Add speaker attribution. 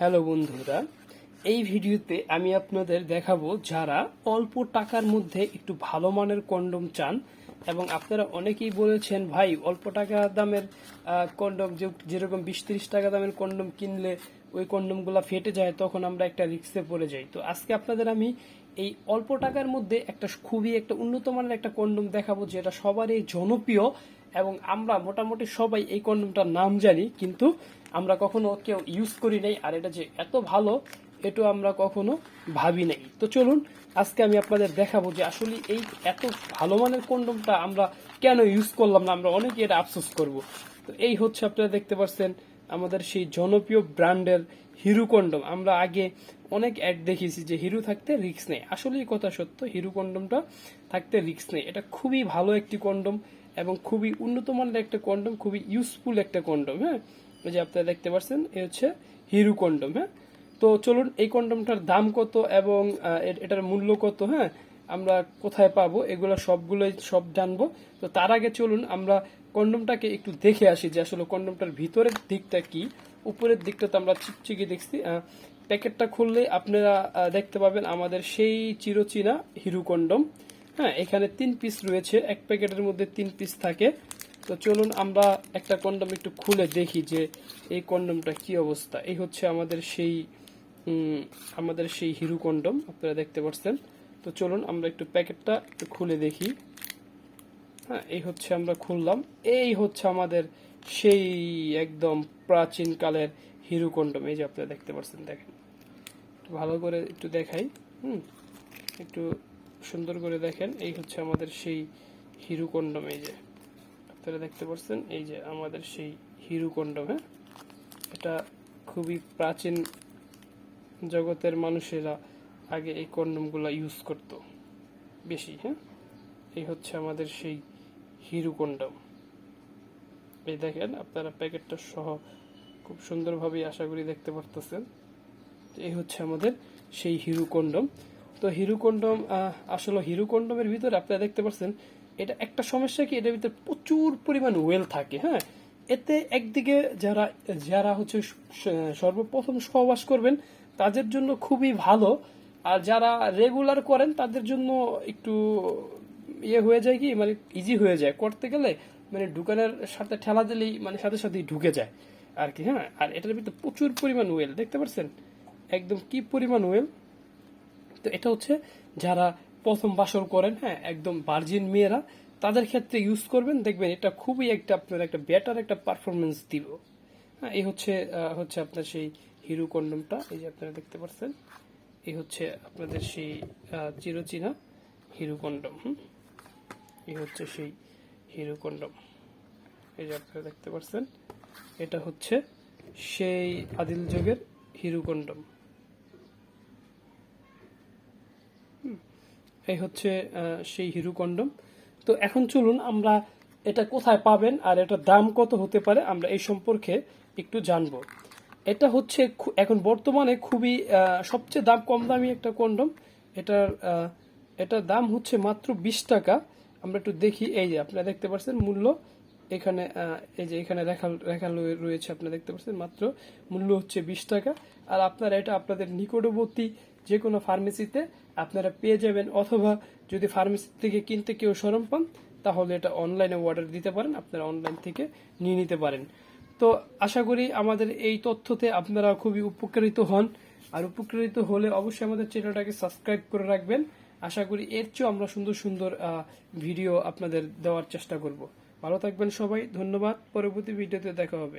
Speaker 1: Hello বন্ধুরা, এই ভিডিওতে আমি আপনাদের দেখাবো যারা অল্প টাকার মধ্যে একটু ভালো মানের কন্ডম চান এবং আপনারা অনেকেই বলেছেন, ভাই, অল্প টাকা দামের কন্ডম যেরকম বিশ ত্রিশ টাকা দামের কন্ডম কিনলে ওই কন্ডমগুলো ফেটে যায়, তখন আমরা একটা রিক্সে পড়ে যাই। তো আজকে আপনাদের আমি এই অল্প টাকার মধ্যে একটা খুবই একটা উন্নত মানের একটা কন্ডম দেখাবো, যেটা সবারই জনপ্রিয় এবং আমরা মোটামুটি সবাই এই কন্ডমটার নাম জানি, কিন্তু আমরা কখনো কেউ ইউজ করি নাই, আর এটা যে এত ভালো এটাও আমরা কখনো ভাবি নাই। তো চলুন, আজকে আমি আপনাদের দেখাবো যে আসলে এই এত ভালো মানের কন্ডমটা আমরা কেন ইউজ করলাম না, আমরা অনেকে এটা আফসোস করব। তো এই হচ্ছে আপনারা দেখতে পাচ্ছেন আমাদের সেই জনপ্রিয় ব্র্যান্ডের হিরু কন্ডম। আমরা আগে অনেক অ্যাড দেখেছি যে হিরো থাকতে রিক্স নেই। আসলে এই কথা সত্য, হিরো কন্ডমটা থাকতে রিক্স নেই। এটা খুবই ভালো একটি কন্ডম। এবং খুবই উন্নত মানের একটা কন্ডম, খুবই ইউজফুল একটা কন্ডম হ্যাঁ? ওই যে আপনারা দেখতে পাচ্ছেন, এ হচ্ছে হিরো কন্ডম হ্যাঁ? তো চলুন এই কন্ডমটার দাম কত এবং এটার মূল্য কত হ্যাঁ? আমরা কোথায় পাবো? এগুলো সবগুলোই সব জানব। তো তার আগে চলুন আমরা কন্ডমটাকে একটু দেখে আসি যে আসলে কন্ডমটার ভিতরের দিকটা কি। উপরের দিকটা তো আমরা চিকচিকি দেখছি প্যাকেটটা খুললে আপনারা দেখতে পাবেন আমাদের সেই চিরচিনা হিরো কন্ডম। হ্যাঁ এখানে তিন পিস রয়েছে, এক প্যাকেটের মধ্যে তিন পিস থাকে। তো চলুন আমরা একটা কন্ডম একটু খুলে দেখি যে এই কন্ডমটা কি অবস্থা। এই হচ্ছে আমাদের সেই আমাদের সেই হিরু কন্ডম আপনারা দেখতে পাচ্ছেন। তো চলুন আমরা একটু প্যাকেটটা একটু খুলে দেখি। হ্যাঁ এই হচ্ছে আমরা খুললাম। এই হচ্ছে আমাদের সেই একদম প্রাচীন কালের হিরো কন্ডম এই যে আপনারা দেখতে পাচ্ছেন, দেখেন। ভালো করে একটু দেখাই। হুম, একটু সুন্দর করে দেখেন, এই হচ্ছে আমাদের সেই হিরো কন্ডম এই যে। আপনারা দেখতে পাচ্ছেন, এই যে আমাদের সেই হিরো কন্ডম হ্যাঁ? এটা খুবই প্রাচীন জগতের মানুষেরা আগে এই কন্ডমগুলো ইউজ করত, বেশি হ্যাঁ? এই হচ্ছে আমাদের সেই হিরো কন্ডম এই দেখেন, আপনারা প্যাকেটটা সহ খুব সুন্দরভাবে আশা করি দেখতে পারতেছেন এই হচ্ছে আমাদের সেই হিরো কন্ডম তো হিরো কন্ডম আসলে হিরো কন্ডমের ভিতরে আপনারা দেখতে পাচ্ছেন, এটা একটা সমস্যা কি, এটার ভিতরে প্রচুর পরিমাণ ওয়েল থাকে হ্যাঁ? এতে একদিকে যারা যারা হচ্ছে সর্বপ্রথম সহবাস করবেন, তাদের জন্য খুবই ভালো, আর যারা রেগুলার করেন, তাদের জন্য একটু ইয়ে হয়ে যায় কি মানে ইজি হয়ে যায়। করতে গেলে মানে ঢুকানোর সাথে ঠেলা দিলেই মানে সাথে সাথেই ঢুকে যায়, আর কি হ্যাঁ? আর এটার ভিতরে প্রচুর পরিমাণ ওয়েল, দেখতে পাচ্ছেন? একদম কি পরিমাণ ওয়েল? তো এটা হচ্ছে যারা প্রথম বাসর করেন হ্যাঁ একদম ভার্জিন মেয়েরা, তাদের ক্ষেত্রে ইউজ করবেন। দেখবেন এটা খুবই একটা আপনার একটা বেটার একটা পারফরমেন্স দিব। হ্যাঁ এই হচ্ছে হচ্ছে আপনার সেই হিরো কন্ডমটা, এই যে আপনারা দেখতে পাচ্ছেন, এই হচ্ছে আপনাদের সেই চিরচীনা হিরো কন্ডম এই হচ্ছে সেই হিরো কন্ডম। এই যে আপনারা দেখতে পাচ্ছেন, এটা হচ্ছে সেই আদিল যুগের হিরো কন্ডম। এই হচ্ছে সেই হিরু কন্ডম। তো এখন চলুন আমরা এটা কোথায় পাবেন আর এটার দাম কত হতে পারে আমরা এই সম্পর্কে একটু জানব। এটা হচ্ছে এখন বর্তমানে খুবই সবচেয়ে দাম কম দামি একটা কন্ডম। এটার এটার দাম হচ্ছে মাত্র বিশ টাকা। আমরা একটু দেখি, এই যে আপনারা দেখতে পাচ্ছেন মূল্য। এখানে এই যে এখানে রেখা রয়েছে, আপনারা দেখতে পাচ্ছেন মাত্র মূল্য হচ্ছে বিশ টাকা। আর আপনারা এটা আপনাদের নিকটবর্তী যে কোনো ফার্মেসিতে আপনারা পেয়ে যাবেন, অথবা যদি ফার্মেসি থেকে কিনতে কেউ সরম পান, তাহলে এটা অনলাইনে অর্ডার দিতে পারেন, আপনারা অনলাইন থেকে নিয়ে নিতে পারেন। তো আশা করি আমাদের এই তথ্যতে আপনারা খুবই উপকৃত হন। আর উপকৃত হলে অবশ্যই আমাদের চ্যানেলটাকে সাবস্ক্রাইব করে রাখবেন। আশা করি এর চেয়েও আমরা সুন্দর সুন্দর ভিডিও আপনাদের দেওয়ার চেষ্টা করব। ভালো থাকবেন সবাই, ধন্যবাদ। পরবর্তী ভিডিওতে দেখা হবে।